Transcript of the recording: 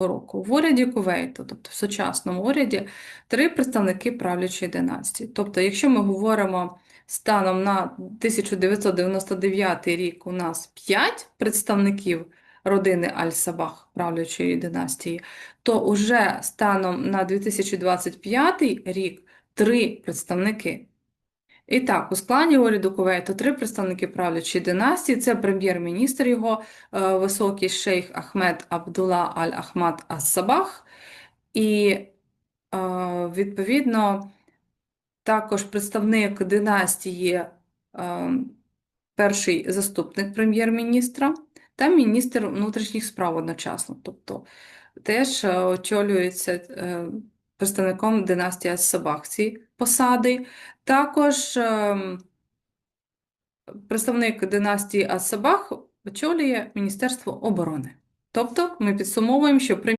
року. В уряді Кувейту, тобто в сучасному уряді, три представники правлячої династії. Тобто, якщо ми говоримо станом на 1999 рік, у нас п'ять представників родини Аль-Сабах правлячої династії, то уже станом на 2025 рік три представники. І так, у складі уряду Кувейту три представники правлячої династії. Це прем'єр-міністр його е, високий шейх Ахмед Абдулла Аль-Ахмад Ас-Сабах, і е, відповідно також представник династії, е, перший заступник прем'єр-міністра та міністр внутрішніх справ одночасно. Тобто теж е, очолюється е, представником династії Ас-Сабах посади. Також ем, представник династії Ас-Сабах очолює Міністерство оборони. Тобто ми підсумовуємо, що